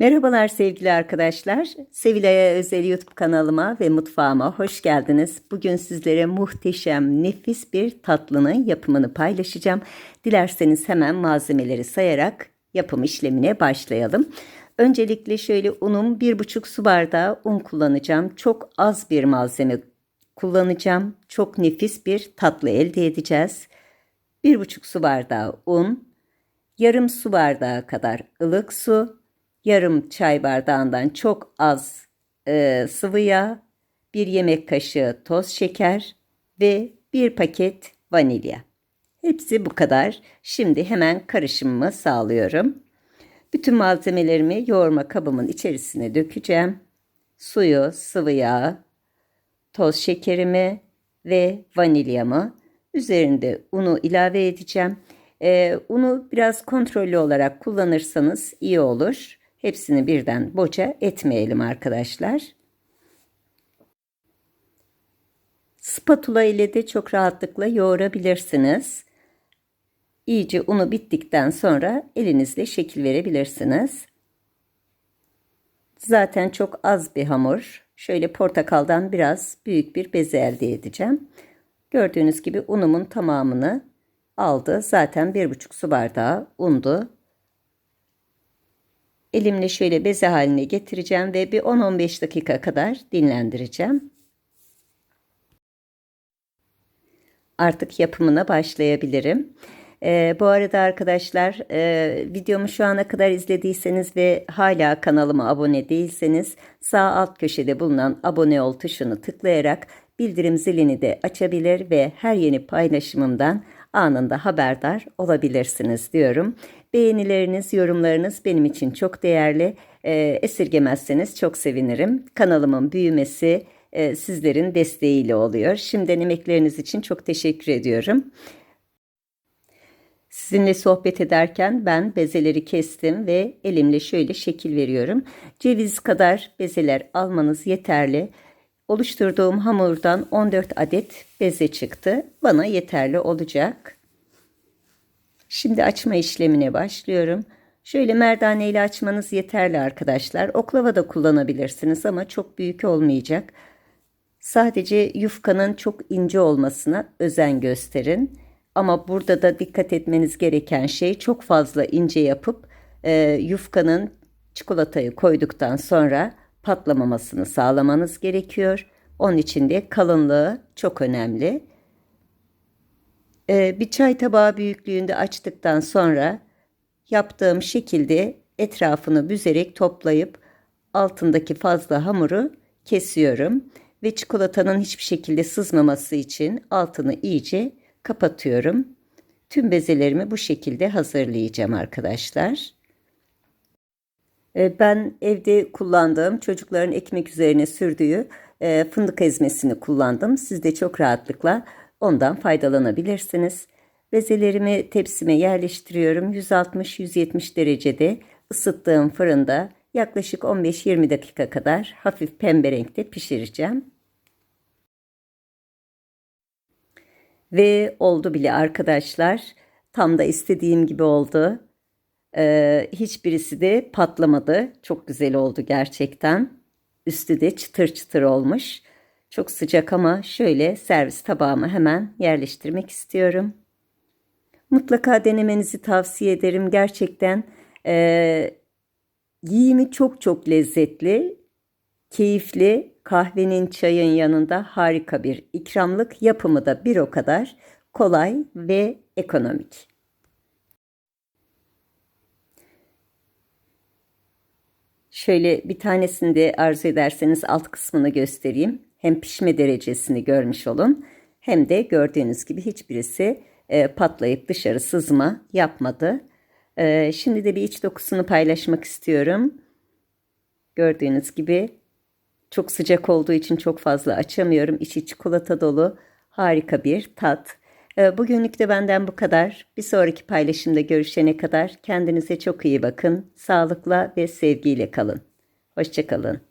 Merhabalar sevgili arkadaşlar. Sevilay'a özel YouTube kanalıma ve mutfağıma hoş geldiniz. Bugün sizlere muhteşem, nefis bir tatlının yapımını paylaşacağım. Dilerseniz hemen malzemeleri sayarak yapım işlemine başlayalım. Öncelikle şöyle unum 1,5 su bardağı un kullanacağım. Çok az bir malzeme kullanacağım. Çok nefis bir tatlı elde edeceğiz. 1,5 su bardağı un, yarım su bardağı kadar ılık su, yarım çay bardağından çok az e, sıvı yağ, bir yemek kaşığı toz şeker ve bir paket vanilya. Hepsi bu kadar. Şimdi hemen karışımımı sağlıyorum. Bütün malzemelerimi yoğurma kabımın içerisine dökeceğim. Suyu, sıvı yağ, toz şekerimi ve vanilyamı üzerinde unu ilave edeceğim. Ee, unu biraz kontrollü olarak kullanırsanız iyi olur. Hepsini birden boca etmeyelim arkadaşlar. Spatula ile de çok rahatlıkla yoğurabilirsiniz. İyice unu bittikten sonra elinizle şekil verebilirsiniz. Zaten çok az bir hamur. Şöyle portakaldan biraz büyük bir beze elde edeceğim. Gördüğünüz gibi unumun tamamını aldı. Zaten bir buçuk su bardağı undu. Elimle şöyle beze haline getireceğim ve bir 10-15 dakika kadar dinlendireceğim. Artık yapımına başlayabilirim. Ee, bu arada arkadaşlar e, videomu şu ana kadar izlediyseniz ve hala kanalıma abone değilseniz sağ alt köşede bulunan abone ol tuşunu tıklayarak bildirim zilini de açabilir ve her yeni paylaşımımdan anında haberdar olabilirsiniz diyorum. Beğenileriniz, yorumlarınız benim için çok değerli. E, esirgemezseniz çok sevinirim. Kanalımın büyümesi e, sizlerin desteğiyle oluyor. Şimdiden emekleriniz için çok teşekkür ediyorum. Sizinle sohbet ederken ben bezeleri kestim ve elimle şöyle şekil veriyorum. Ceviz kadar bezeler almanız yeterli. Oluşturduğum hamurdan 14 adet beze çıktı. Bana yeterli olacak. Şimdi açma işlemine başlıyorum. Şöyle merdane ile açmanız yeterli arkadaşlar. Oklava da kullanabilirsiniz ama çok büyük olmayacak. Sadece yufkanın çok ince olmasına özen gösterin. Ama burada da dikkat etmeniz gereken şey çok fazla ince yapıp e, yufkanın çikolatayı koyduktan sonra patlamamasını sağlamanız gerekiyor. Onun için de kalınlığı çok önemli. Ee, bir çay tabağı büyüklüğünde açtıktan sonra yaptığım şekilde etrafını büzerek toplayıp altındaki fazla hamuru kesiyorum ve çikolatanın hiçbir şekilde sızmaması için altını iyice kapatıyorum. Tüm bezelerimi bu şekilde hazırlayacağım arkadaşlar. Ee, ben evde kullandığım çocukların ekmek üzerine sürdüğü e, fındık ezmesini kullandım. Siz de çok rahatlıkla ondan faydalanabilirsiniz. Bezelerimi tepsime yerleştiriyorum. 160-170 derecede ısıttığım fırında yaklaşık 15-20 dakika kadar hafif pembe renkte pişireceğim. Ve oldu bile arkadaşlar. Tam da istediğim gibi oldu. Ee, hiçbirisi de patlamadı. Çok güzel oldu gerçekten. Üstü de çıtır çıtır olmuş. Çok sıcak ama şöyle servis tabağıma hemen yerleştirmek istiyorum. Mutlaka denemenizi tavsiye ederim. Gerçekten e, giyimi çok çok lezzetli, keyifli. Kahvenin, çayın yanında harika bir ikramlık. Yapımı da bir o kadar kolay ve ekonomik. Şöyle bir tanesini de arzu ederseniz alt kısmını göstereyim. Hem pişme derecesini görmüş olun hem de gördüğünüz gibi hiçbirisi e, patlayıp dışarı sızma yapmadı. E, şimdi de bir iç dokusunu paylaşmak istiyorum. Gördüğünüz gibi çok sıcak olduğu için çok fazla açamıyorum. İçi çikolata dolu harika bir tat. E, bugünlük de benden bu kadar. Bir sonraki paylaşımda görüşene kadar kendinize çok iyi bakın. Sağlıkla ve sevgiyle kalın. Hoşçakalın.